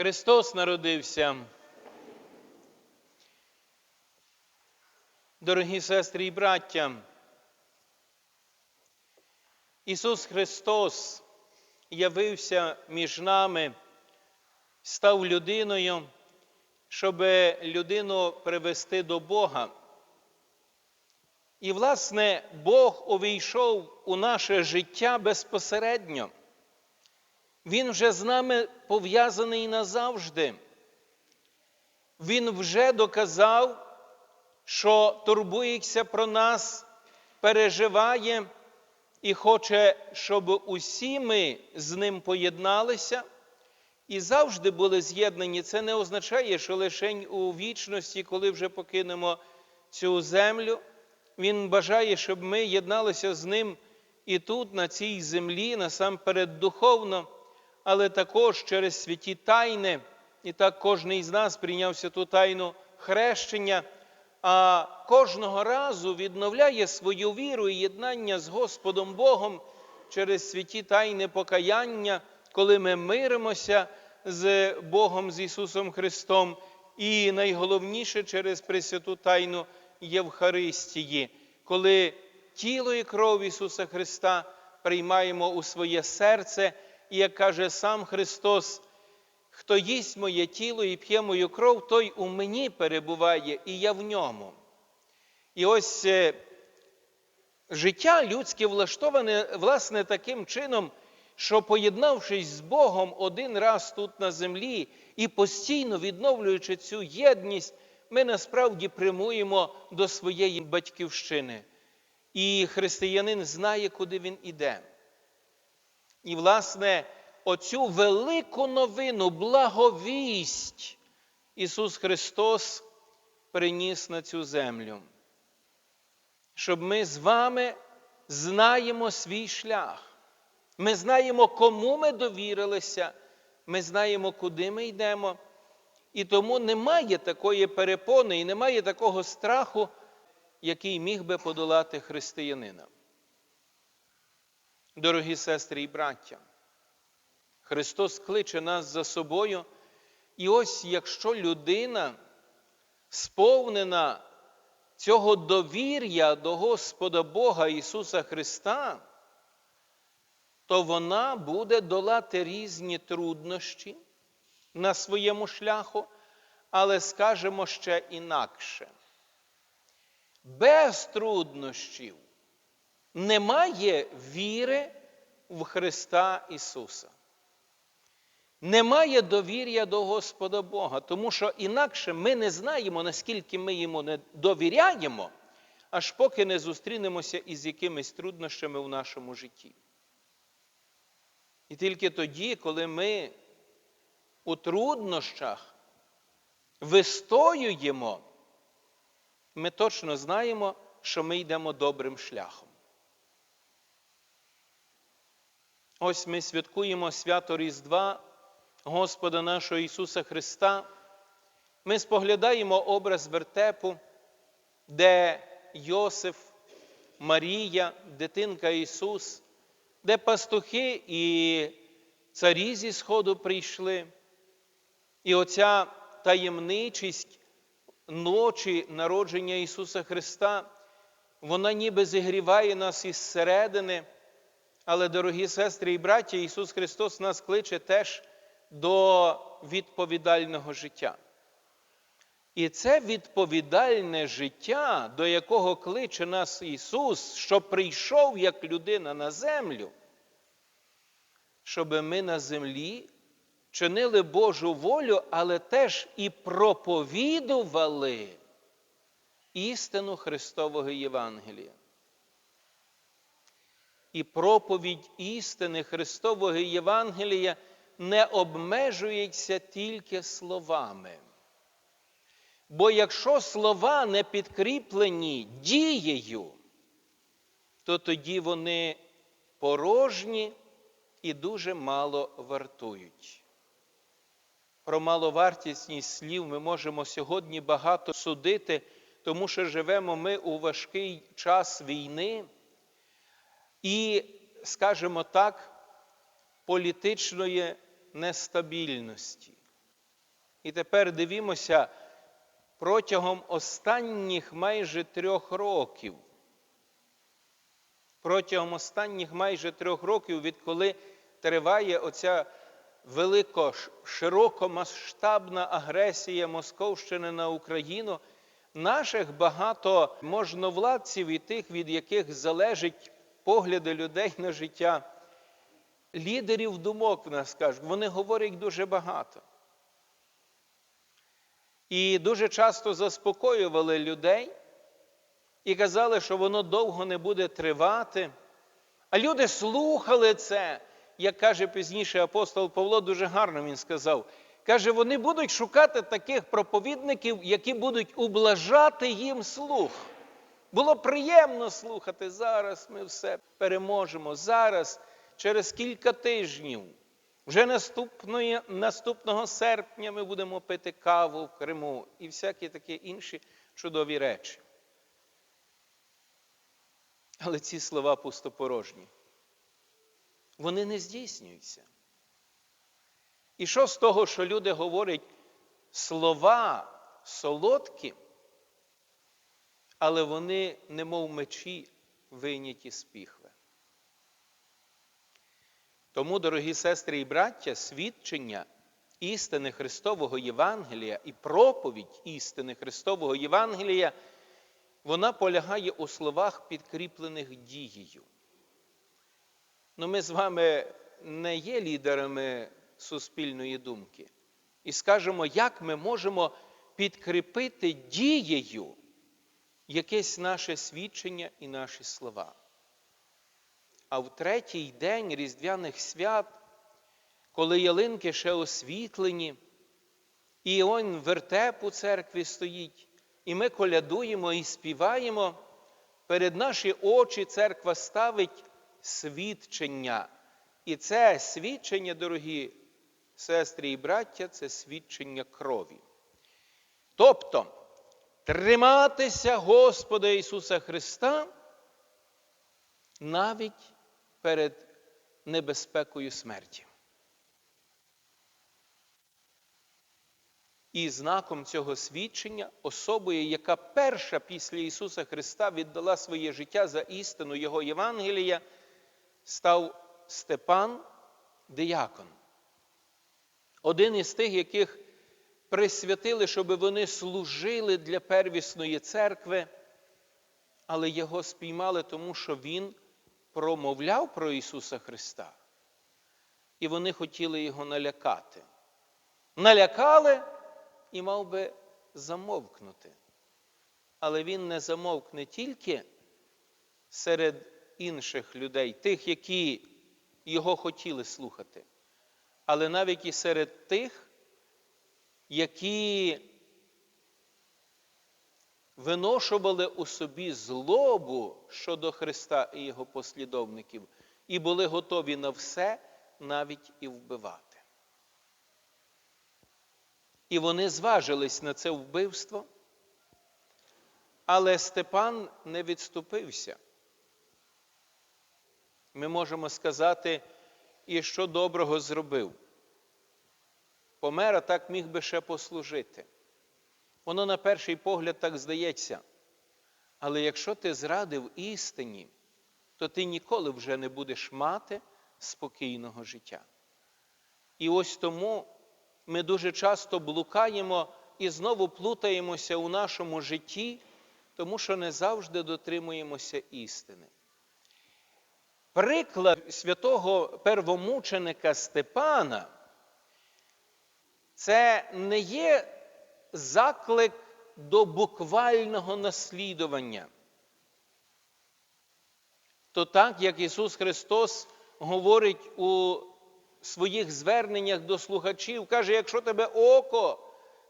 Христос народився. Дорогі сестри і браття, Ісус Христос явився між нами, став людиною, щоб людину привести до Бога. І, власне, Бог увійшов у наше життя безпосередньо. Він вже з нами пов'язаний назавжди. Він вже доказав, що турбується про нас, переживає і хоче, щоб усі ми з ним поєдналися і завжди були з'єднані. Це не означає, що лише у вічності, коли вже покинемо цю землю. Він бажає, щоб ми єдналися з ним і тут, на цій землі, насамперед духовно, але також через святі тайни. І так кожен із нас прийняв святу тайну хрещення, а кожного разу відновляє свою віру і єднання з Господом Богом через святі тайни покаяння, коли ми миримося з Богом, з Ісусом Христом, і найголовніше через Пресвяту Тайну Євхаристії, коли тіло і кров Ісуса Христа приймаємо у своє серце, і як каже сам Христос, хто їсть моє тіло і п'є мою кров, той у мені перебуває, і я в ньому. І ось е, життя людське влаштоване, власне, таким чином, що, поєднавшись з Богом один раз тут на землі і постійно відновлюючи цю єдність, ми насправді прямуємо до своєї батьківщини. І християнин знає, куди він іде. І, власне, оцю велику новину, благовість Ісус Христос приніс на цю землю, щоб ми з вами знаємо свій шлях. Ми знаємо, кому ми довірилися, ми знаємо, куди ми йдемо. І тому немає такої перепони і немає такого страху, який міг би подолати християнина. Дорогі сестри і браття, Христос кличе нас за собою, і ось якщо людина сповнена цього довір'я до Господа Бога Ісуса Христа, то вона буде долати різні труднощі на своєму шляху, але скажемо ще інакше. Без труднощів немає віри в Христа Ісуса. Немає довір'я до Господа Бога, тому що інакше ми не знаємо, наскільки ми йому не довіряємо, аж поки не зустрінемося із якимись труднощами в нашому житті. І тільки тоді, коли ми у труднощах вистоюємо, ми точно знаємо, що ми йдемо добрим шляхом. Ось ми святкуємо свято Різдва Господа нашого Ісуса Христа. Ми споглядаємо образ вертепу, де Йосиф, Марія, дитинка Ісус, де пастухи і царі зі Сходу прийшли. І оця таємничість ночі народження Ісуса Христа, вона ніби зігріває нас із середини. Але, дорогі сестри і браття, Ісус Христос нас кличе теж до відповідального життя. І це відповідальне життя, до якого кличе нас Ісус, що прийшов як людина на землю, щоб ми на землі чинили Божу волю, але теж і проповідували істину Христового Євангелія. І проповідь істини Христового Євангелія не обмежується тільки словами. Бо якщо слова не підкріплені дією, то тоді вони порожні і дуже мало вартують. Про маловартісність слів ми можемо сьогодні багато судити, тому що живемо ми у важкий час війни і, скажімо так, політичної нестабільності. І тепер дивімося протягом останніх майже трьох років. Протягом останніх майже трьох років, відколи триває оця велико широкомасштабна агресія Московщини на Україну, наших багато можновладців і тих, від яких залежать погляди людей на життя, лідерів думок в нас кажуть, вони говорять дуже багато. І дуже часто заспокоювали людей і казали, що воно довго не буде тривати. А люди слухали це, як каже пізніше апостол Павло, дуже гарно він сказав. Каже, вони будуть шукати таких проповідників, які будуть ублажати їм слух. Було приємно слухати. Зараз ми все переможемо. Зараз, через кілька тижнів, вже наступної, наступного серпня ми будемо пити каву в Криму і всякі такі інші чудові речі. Але ці слова пустопорожні. Вони не здійснюються. І що з того, що люди говорять слова солодкі, але вони, немов мечі, вийняті з піхви. Тому, дорогі сестри і браття, свідчення істини Христового Євангелія і проповідь істини Христового Євангелія, вона полягає у словах, підкріплених дією. Ну, ми з вами не є лідерами суспільної думки. І скажемо, як ми можемо підкріпити дією якесь наше свідчення і наші слова. А в третій день Різдвяних свят, коли ялинки ще освітлені, і он вертеп у церкві стоїть, і ми колядуємо і співаємо, перед наші очі церква ставить свідчення. І це свідчення, дорогі сестри і браття, це свідчення крові. Тобто триматися Господа Ісуса Христа навіть перед небезпекою смерті. І знаком цього свідчення особою, яка перша після Ісуса Христа віддала своє життя за істину Його Євангелія, став Степан Диякон. Один із тих, яких присвятили, щоб вони служили для первісної церкви, але його спіймали, тому що він промовляв про Ісуса Христа. І вони хотіли його налякати. Налякали і мав би замовкнути. Але він не замовк не тільки серед інших людей, тих, які його хотіли слухати, але навіть і серед тих, які виношували у собі злобу щодо Христа і Його послідовників, і були готові на все навіть і вбивати. І вони зважились на це вбивство, але Степан не відступився. Ми можемо сказати, і що доброго зробив. Помер, а так міг би ще послужити. Воно на перший погляд так здається. Але якщо ти зрадив істині, то ти ніколи вже не будеш мати спокійного життя. І ось тому ми дуже часто блукаємо і знову плутаємося у нашому житті, тому що не завжди дотримуємося істини. Приклад святого первомученика Степана це не є заклик до буквального наслідування. То так, як Ісус Христос говорить у своїх зверненнях до слухачів, каже, якщо тебе око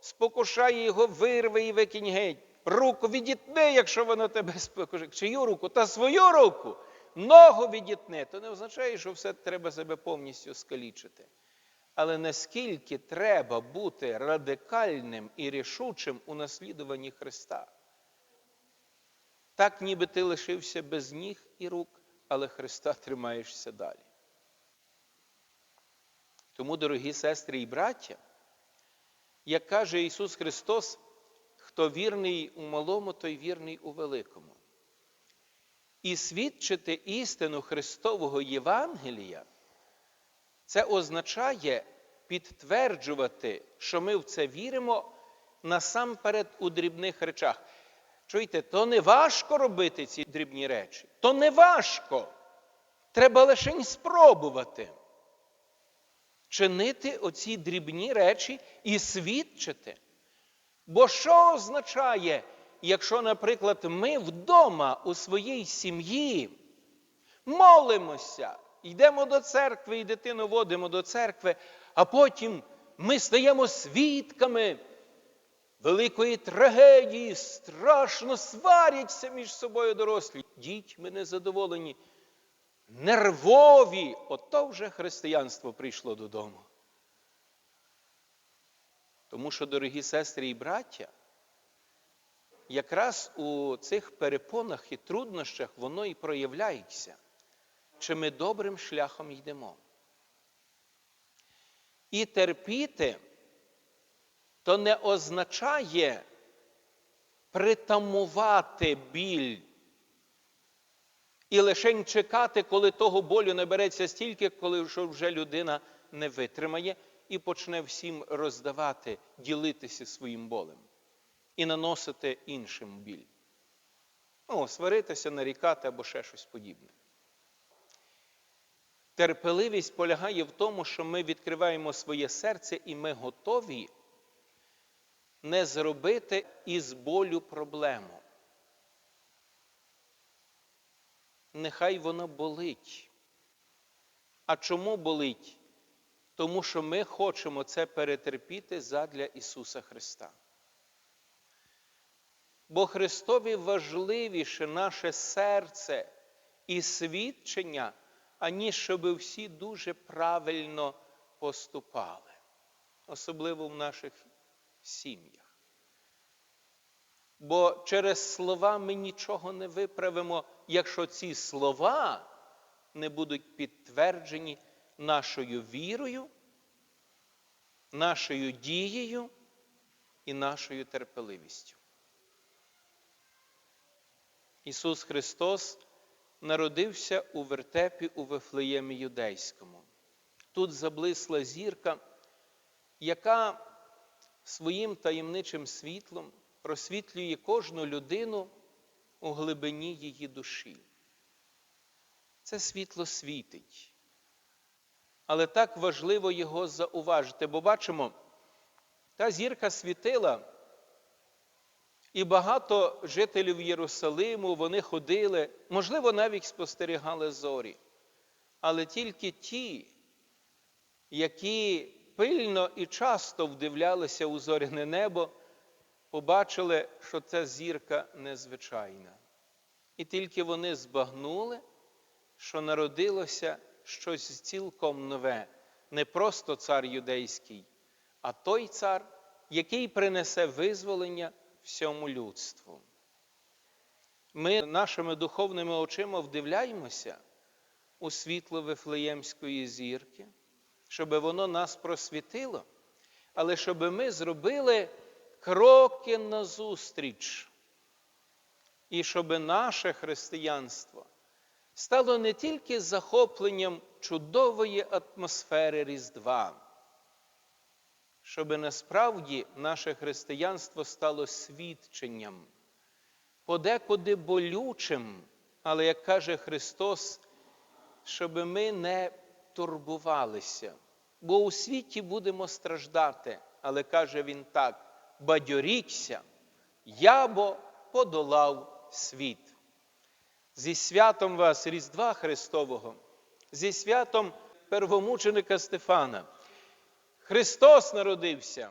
спокушає його, вирви і викинь геть. Руку відітни, якщо воно тебе спокушає. Чию руку? Та свою руку. Ногу відітни. То не означає, що все треба себе повністю скалічити. Але наскільки треба бути радикальним і рішучим у наслідуванні Христа? Так, ніби ти лишився без ніг і рук, але Христа тримаєшся далі. Тому, дорогі сестри і браття, Як каже Ісус Христос, хто вірний у малому, той вірний у великому. І свідчити істину Христового Євангелія, це означає підтверджувати, що ми в це віримо насамперед у дрібних речах. Чуєте, то не важко робити ці дрібні речі. То не важко. Треба лише спробувати. Чинити оці дрібні речі і свідчити. Бо що означає, якщо, наприклад, ми вдома у своїй сім'ї молимося, йдемо до церкви і дитину водимо до церкви, а потім ми стаємо свідками великої трагедії, страшно сваряться між собою дорослі. Дітьми незадоволені, нервові. Ото вже християнство прийшло додому. Тому що, дорогі сестри і браття, якраз у цих перепонах і труднощах воно і проявляється, чи ми добрим шляхом йдемо. І терпіти то не означає притамувати біль і лише чекати, коли того болю набереться стільки, коли вже людина не витримає і почне всім роздавати, ділитися своїм болем і наносити іншим біль. Ну, сваритися, нарікати або ще щось подібне. Терпеливість полягає в тому, що ми відкриваємо своє серце і ми готові не зробити із болю проблему. Нехай воно болить. А чому болить? Тому що ми хочемо це перетерпіти задля Ісуса Христа. Бо Христові важливіше наше серце і свідчення, аніж щоб всі дуже правильно поступали, особливо в наших сім'ях. Бо через слова ми нічого не виправимо, якщо ці слова не будуть підтверджені нашою вірою, нашою дією і нашою терпеливістю. Ісус Христос народився у вертепі у Вифлеємі Юдейському. Тут заблисла зірка, яка своїм таємничим світлом просвітлює кожну людину у глибині її душі. Це світло світить. Але так важливо його зауважити, бо бачимо, та зірка світила, і багато жителів Єрусалиму вони ходили, можливо, навіть спостерігали зорі. Але тільки ті, які пильно і часто вдивлялися у зоряне небо, побачили, що ця зірка незвичайна. І тільки вони збагнули, що народилося щось цілком нове, не просто цар юдейський, а той цар, який принесе визволення всьому людству. Ми нашими духовними очима вдивляємося у світло Вифлеємської зірки, щоб воно нас просвітило, але щоб ми зробили кроки назустріч, і щоб наше християнство стало не тільки захопленням чудової атмосфери Різдва, щоб насправді наше християнство стало свідченням, подекуди болючим, але, як каже Христос, щоб ми не турбувалися, бо у світі будемо страждати, але каже Він так: бадьоріться, я бо подолав світ. Зі святом вас Різдва Христового, зі святом первомученика Стефана. Христос народився.